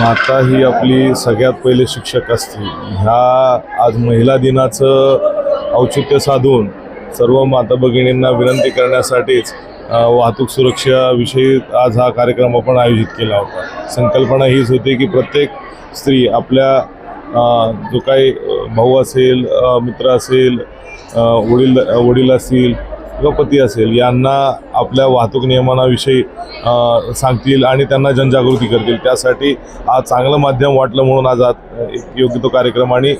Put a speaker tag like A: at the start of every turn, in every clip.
A: माता ही आपली सगळ्यात पहिले शिक्षक असते. ह्या आज महिला दिनाचं औचित्य साधून सर्व माता भगिनींना विनंती करण्यासाठीच वाहतूक सुरक्षाविषयी आज हा कार्यक्रम आपण आयोजित केला होता. संकल्पना हीच होती की प्रत्येक स्त्री आपल्या जो काही भाऊ असेल मित्र असेल वडील वडील असतील किंवा पती असेल यांना आपल्या वाहतूक नियमनाविषयी सांगतील आणि त्यांना जनजागृती करतील. त्यासाठी आज चांगलं माध्यम वाटलं म्हणून आज एक योग्य तो कार्यक्रम आणि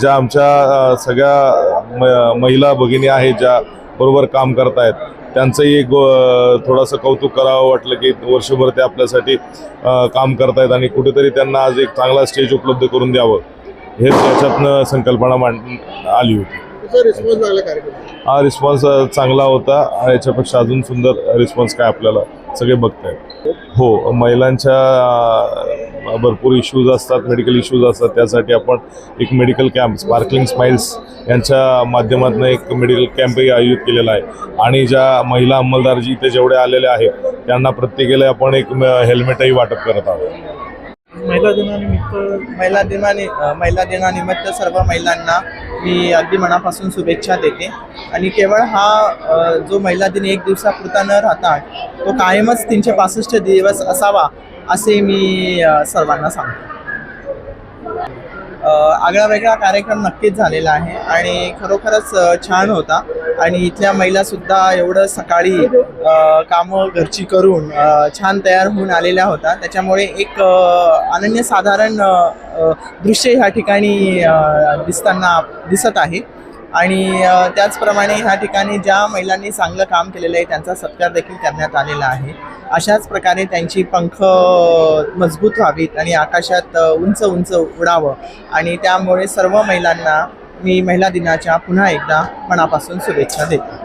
A: ज्या आमच्या सगळ्या म महिला भगिनी आहेत ज्या बरोबर काम करतायत त्यांचंही एक थोडंसं कौतुक करावं वाटलं की वर्षभर ते आपल्यासाठी काम करतायत आणि कुठेतरी त्यांना आज एक चांगला स्टेज उपलब्ध करून द्यावं. हेच याच्यातनं संकल्पना मांड आली होती. हा रिस्पॉन्स चांगला होता. याच्यापेक्षा अजून सुंदर रिस्पॉन्स काय आपल्याला? सगळे बघतायत. हो महिलांच्या भरपूर इश्यूज असतात मेडिकल इश्यूज असतात. त्यासाठी आपण एक मेडिकल कॅम्प स्पार्कलिंग स्माइल्स यांच्या माध्यमातून एक मेडिकल कॅम्पही आयोजित केलेला आहे. आणि ज्या महिला अंमलदार जी इथे जेवढे आलेले आहेत त्यांना प्रत्येकाला आपण एक हेल्मेटही वाटप करत आहोत.
B: महिला दिनानिमित्त
C: महिला दिनानि महिला दिनानिमित्त सर्व महिलांना मी अगदी मनापासून शुभेच्छा देते. आणि केवळ हा जो महिला दिन एक दिवसापुरता न राहता तो कायमच तीनशे पासष्ट दिवस असावा असे मी सर्वांना सांगतो. आगळा वेगळा कार्यक्रम नक्कीच झालेला आहे आणि खरोखरच छान होता. आणि इथल्या महिलासुद्धा एवढं सकाळी कामं घरची करून छान तयार होऊन आलेल्या होत्या त्याच्यामुळे एक अनन्यसाधारण दृश्य ह्या ठिकाणी दिसताना दिसत आहे. आणि त्याचप्रमाणे ह्या ठिकाणी ज्या महिलांनी चांगलं काम केलेलं आहे त्यांचा सत्कार देखील करण्यात आलेला आहे. अशाच प्रकारे त्यांची पंख मजबूत व्हावीत आणि आकाशात उंच उंच उडावं. आणि त्यामुळे सर्व महिलांना मी महिला दिनाच्या पुन्हा एकदा मनापासून शुभेच्छा देतो.